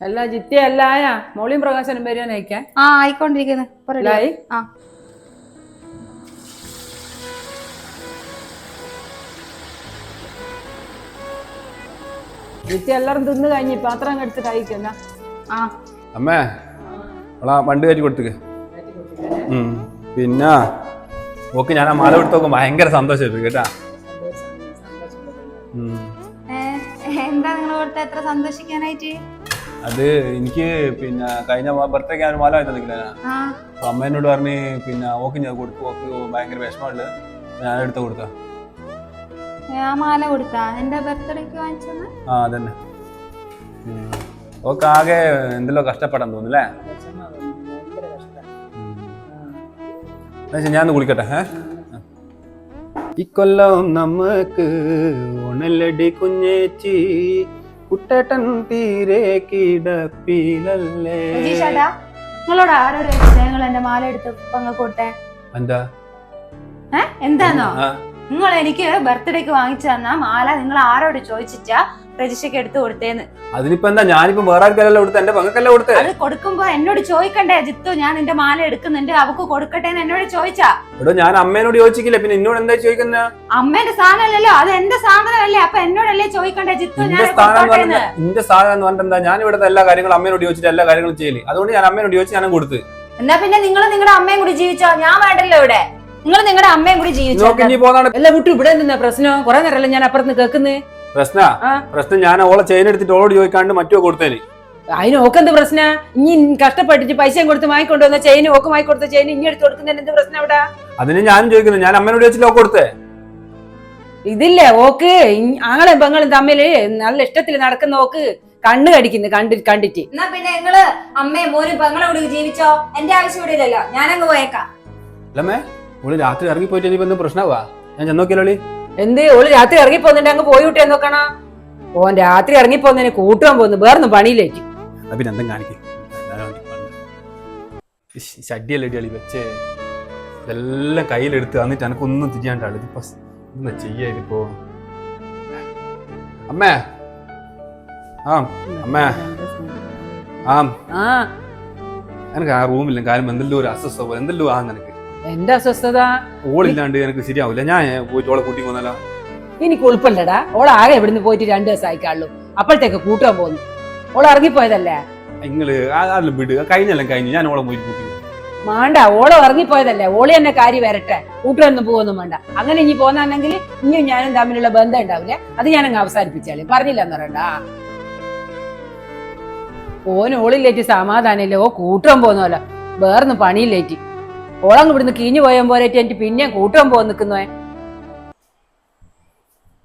അല്ല ജിത്തി അല്ലായ ആയാ മോളിയും പ്രകാശനും വരുവാൻ അയക്കാൻ. ആ ആയിക്കൊണ്ടിരിക്കുന്നു. ആ. ജിത്തി എല്ലാരും തിന്ന് കഴിഞ്ഞ് പാത്രം എടുത്തിട്ട് അയക്കുന്ന ആ. അമ്മേ അവളാ വണ്ടി കയറ്റി കൊടുത്തേക്ക്. ഉം. പിന്നെ ഓക്കെ ഞാൻ ആ മാല കൊടുത്ത് നോക്കും ഭയങ്കര സന്തോഷമായിരുന്നു കേട്ടാ. എന്താ നിങ്ങൾ കൊടുത്ത എത്ര സന്തോഷിക്കാനായിട്ട്? അത് എനിക്ക് പിന്നെ കഴിഞ്ഞ ബർത്ത്ഡേക്ക് ഞാൻ ഒരു മാല വാങ്ങി തന്നിട്ടില്ല അപ്പൊ അമ്മ എന്നോട് പറഞ്ഞ് പിന്നെ ഓക്കെ ഞാൻ കൊടുത്തു ഓക്ക് ഭയങ്കര വിഷമമുണ്ട്. ഞാൻ എടുത്ത് കൊടുത്ത. മാല കൊടുത്താ? എന്റെ ബർത്ത്ഡേക്ക് വാങ്ങിച്ചെന്ന് ആ അതന്നെ. ഓക്ക് ആകെ എന്തെല്ലോ കഷ്ടപ്പെടാൻ തോന്നുന്നല്ലേ ഞാൻ കുളിക്കട്ടെ ഇക്കൊല്ലം നമുക്ക് ഉണലടി കുഞ്ഞേച്ചി കുട്ടേട്ടൻ തീരെ കിടപ്പിലല്ലേ? ചേട്ടാ നിങ്ങളോട് ആരോട് നിങ്ങൾ എന്റെ മാല എടുത്ത് പങ്ക കൊടുത്തേ എന്താ? എന്താണോ എന്താന്നോ? നിങ്ങൾ എനിക്ക് ബർത്ത്ഡേക്ക് വാങ്ങിച്ചു തന്ന മാല നിങ്ങൾ ആരോട് ചോദിച്ചിട്ടാ രജിഷയ്ക്ക് എടുത്തു കൊടുത്തേന്ന്? അതിനിപ്പോ എന്താ? ഞാനിപ്പോ വേറെ ആർക്കല്ലോ കൊടുത്ത എന്റെ പങ്കല്ല കൊടുത്തേ? അത് കൊടുക്കുമ്പോ എന്നോട് ചോദിക്കണ്ടേ? ജിത്തു ഞാൻ നിന്റെ മാല എടുക്കുന്നുണ്ട് അവക്ക് കൊടുക്കട്ടെ എന്ന് എന്നോട് ചോദിച്ചാ. എടോ ഞാൻ അമ്മേനോട് ചോദിച്ചില്ല പിന്നെ എന്നോട് എന്താ ചോദിക്കുന്ന? അമ്മേന്റെ സാധനമല്ലല്ലോ അത് എന്റെ സാധനമല്ലേ? അപ്പൊ എന്നോടല്ലേ ചോദിക്കണ്ടേ ജിത്തു? ഞാൻ സാധനം സ്ഥാനം എന്ന് കൊടുത്തോട്ടെ എന്ന്. പറഞ്ഞാ ഇന്റെ സ്ഥാനം എന്ന് എന്താ? ഞാൻ ഇവിടുത്തെ എല്ലാ കാര്യങ്ങളും അമ്മേനോട് ചോദിച്ചിട്ട് എല്ലാ കാര്യങ്ങളും ചെയ്യൽ. അതുകൊണ്ട് ഞാൻ അമ്മേനോട് ചോദിച്ച് ഞാൻ കൊടുത്ത്. എന്നാ പിന്നെ നിങ്ങൾ നിങ്ങളുടെ അമ്മയും കൂടി ജീവിച്ചോ? ഞാൻ വേണ്ടല്ലോ ഇവിടെ. നിങ്ങൾ നിങ്ങളുടെ അമ്മയും കൂടി ജീവിച്ചു? എല്ലാ വിട്ടു ഇവിടെ നിന്ന പ്രശ്നം? കുറെ നേരമല്ല ഞാൻ അപ്പുറത്ത് കേൾക്കുന്നത് പ്രശ്ന? പ്രശ്നം ഞാൻ ഓളെ ചെയിൻ എടുത്തിട്ട് ഓളോട് ചോദിക്കാണ്ട് മറ്റോ കൊടുത്തേന്. അതിന് ഓക്കെന്ത് പ്രശ്ന? ഇനി കഷ്ടപ്പെട്ടിട്ട് പൈസയും കൊടുത്ത് വാങ്ങിക്കൊണ്ട് വന്ന ചെയിൻ ഓക്ക് വാങ്ങിക്കൊടുത്ത ചെയിൻ ഇനി എടുത്ത് കൊടുക്കുന്നതിന് എന്ത് പ്രശ്നം അവിടെ? അതിന് ഞാൻ ചോദിക്കുന്നു. ഞാൻ അമ്മേനോട് ചോദിച്ചില്ല ഓക്ക് കൊടുത്തേ? ഇതില്ലേ ഓക്ക്? ആങ്ങളും പെങ്ങളും തമ്മിൽ നല്ല ഇഷ്ടത്തിൽ നടക്കുന്ന ഓക്ക് കണ്ണ് കടിക്കുന്നു കണ്ടി കണ്ടിട്ട്. എന്നാ പിന്നെ നിങ്ങൾ അമ്മയും മോനും പെങ്ങളും കൂടി ജീവിച്ചോ? എന്റെ ആവശ്യം ഇവിടെ ഇല്ലല്ലോ. ഞാനങ്ങ് പോയേക്കാം. ഓൾ രാത്രി ഇറങ്ങി പോയിട്ട് ഇനിയിപ്പോ എന്ത് പ്രശ്നമാവാ ഞാൻ ചെന്നോക്കിയല്ലോ എന്ത് ഓൾ രാത്രി ഇറങ്ങി പോന്നിട്ട് അങ്ങ് പോയി വിട്ടേ നോക്കണ ഓൻ രാത്രി ഇറങ്ങി പോന്നതിന് കൂട്ടാൻ പോന്നു വേറൊന്നും പണിയിലേക്ക് എന്തും കാണിക്കും. ഷഡിയല്ലേ അടി വെച്ചേ? ഇതെല്ലാം കയ്യിലെടുത്ത് എന്നിട്ട് എനക്കൊന്നും തിരിയാണ്ടാണ് ഇതിപ്പോ എന്താ ചെയ്യാ ഇതിപ്പോ? അമ്മേ. ആ അമ്മേ. ആ. ആ. എനിക്ക് ആ റൂമില്ല കാര്യം എന്തെല്ലോ ഒരു അസ്വസ്ഥ എന്തെല്ലോ ആ നിനക്ക്. എന്റെ അസ്വസ്ഥത. ഓളില്ലാണ്ട് എനിക്ക് ശരിയാവില്ല. ഞാൻ പോയിട്ട് ഓളെ കൂട്ടി പോന്നല്ലോ എനിക്ക് ഉൾപ്പല്ലടാ. ഓൾ ആകെ ഇവിടുന്ന് പോയിട്ട് രണ്ടു ദിവസം ആയിക്കാളും അപ്പോഴത്തേക്ക് കൂട്ടാൻ പോന്നു. ഓൾ ഇറങ്ങിപ്പോയതല്ലേ? നിങ്ങൾ വിടുക കഴിഞ്ഞെല്ലാം കഴിഞ്ഞു. ഞാൻ ഓളെ പോയിട്ട് കൂട്ടി. മാണ്ട ഓളെ ഇറങ്ങിപ്പോയതല്ലേ? ഓളി എന്നെ കാര്യം വരട്ടെ. കൂട്ടൊന്നും പോകുന്നു വേണ്ട. അങ്ങനെ ഇനി പോന്നാണെങ്കിൽ ഇനിയും ഞാനും തമ്മിലുള്ള ബന്ധം ഉണ്ടാവില്ലേ. അത് ഞാനങ്ങ് അവസാനിപ്പിച്ചാളി. പറഞ്ഞില്ല എന്ന് പറയണ്ട. ഓൻ ഓളില്ലേറ്റ് സമാധാനമില്ല. ഓ കൂട്ടം പോകുന്നല്ലോ വേറൊന്നും പണിയില്ലേറ്റ്. ഓളങ്ങ് ഇവിടുന്ന് കിഞ്ഞു പോയാൻ പോരേറ്റ് എനിക്ക് പിന്നെ കൂട്ടാൻ പോകാൻ നിൽക്കുന്നേ